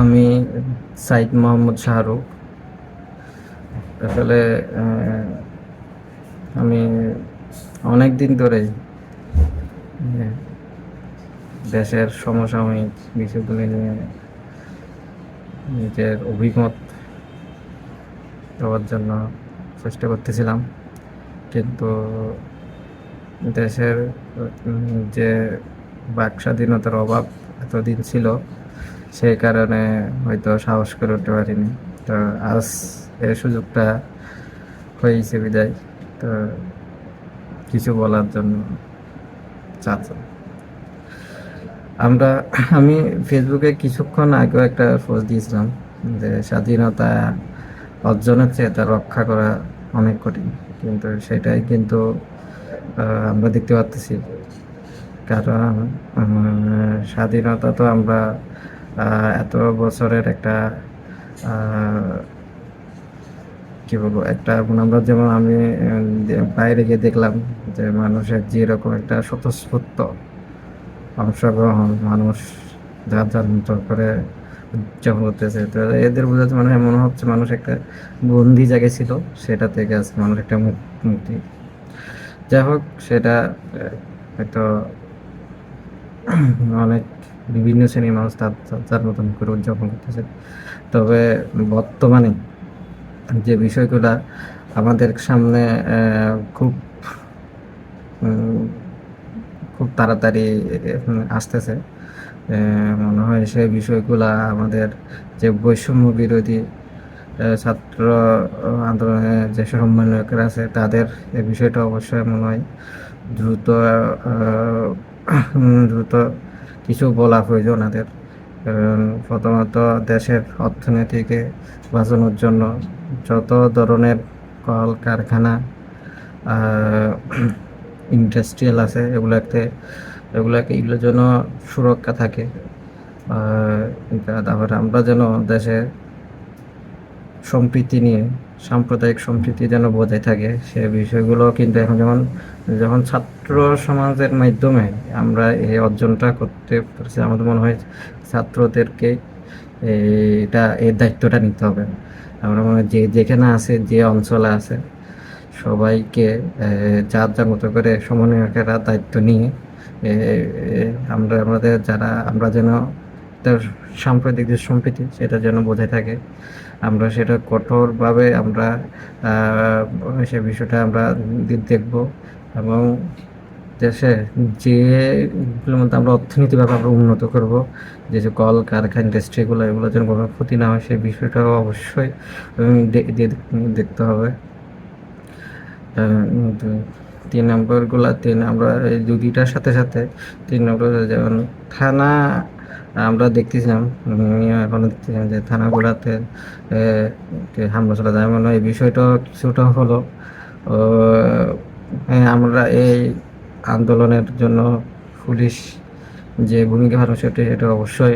আমি সাইদ মোহাম্মদ শাহরুখ। আসলে আমি অনেক দিন ধরেই দেশের সমসাময়িক বিষয়গুলি নিয়ে নিজের অভিমত দেওয়ার জন্য চেষ্টা করতেছিলাম। কিন্তু দেশের যে বাক স্বাধীনতার অভাব এতদিন ছিল, সেই কারণে হয়তো সাহস করে উঠতে পারিনি। তো আজ এই সুযোগটা হয়েছে বিদায়। তো কিছু বলার জন্য চাচ্ছি। আমরা, আমি ফেসবুকে কিছুক্ষণ আগেও একটা পোস্ট দিয়েছিলাম যে স্বাধীনতা অর্জনের চেয়ে তা রক্ষা করা অনেক কঠিন। কিন্তু সেটাই কিন্তু আমরা দেখতে পাচ্ছি কারণ স্বাধীনতা তো আমরা এত বছরের একটা কি বলব, একটা মানে আমরা যেমন আমি বাইরে গিয়ে দেখলাম যে মানুষের যেরকম একটা স্বতঃস্ফূর্ত অংশগ্রহণ, মানুষ যার যার মতো করে উদযাপন করতেছে তো এদের বোঝাতে মানে মনে হচ্ছে মানুষ একটা বন্দি জায়গায় ছিল, সেটা থেকে আজকে মানুষ একটা মুক- মুক্তি। যাই হোক, সেটা হয়তো অনেক বিভিন্ন শ্রেণির মানুষ তার তার- মতন করে উদযাপন করতেছে। তবে বর্তমানে যে বিষয়গুলা আমাদের সামনে খুব খুব তাড়াতাড়ি আসতেছে। মনে হয় সেই বিষয়গুলা আমাদের যে বৈষম্য বিরোধী ছাত্র আন্দোলনের যে সমন্বয়করা আছে তাদের এই বিষয়টা অবশ্যই মনে হয় দ্রুত দ্রুত কিছু বলা প্রয়োজন ওনাদের। কারণ প্রথমত দেশের অর্থনীতিকে বাঁচানোর জন্য যত ধরনের কল, কারখানা ইন্ডাস্ট্রিয়াল আছে, এগুলাতে, এগুলাকে এগুলোর জন্য সুরক্ষা থাকে। তারপরে আমরা যেন দেশে সম্প্রীতি নিয়ে সাম্প্রদায়িক সম্প্রীতি যেন বজায় থাকে, সে বিষয়গুলো কিন্তু এখন যেমন যখন ছাত্র সমাজের মাধ্যমে আমরা এই অর্জনটা করতে পারছি, আমাদের মনে হয় ছাত্রদেরকে এটা, এর দায়িত্বটা নিতে হবে। আমরা মনে হয় যে যেখানে আছে, যে অঞ্চলে আছে, সবাইকে যার যার মতো করে সমন্বয়কেরা দায়িত্ব নিয়ে আমরা আমাদের যারা, আমরা যেন তার সাম্প্রতিক যে সম্প্রীতি সেটা যেন বজায় থাকে। আমরা সেটা কঠোরভাবে আমরা সে বিষয়টা আমরা দেখব এবং দেশে যেগুলোর মধ্যে আমরা অর্থনীতিভাবে আমরা উন্নত করব, যে যে কল, কারখানা ইন্ডাস্ট্রিগুলো এগুলো যেন কোনো ক্ষতি না হয়, সেই বিষয়টাও অবশ্যই দেখতে হবে। তিন নম্বরগুলা, তিন, আমরা এই দুইটার সাথে সাথে তিন নম্বর যেমন থানা আমরা দেখতেছিলাম এখন দেখতেছিলাম যে থানাগুলাতে হামলা চলা যায়। মনে এই বিষয়টা কিছুটা হলো আমরা এই আন্দোলনের জন্য পুলিশ যে ভূমিকা পালন সেটা সেটা অবশ্যই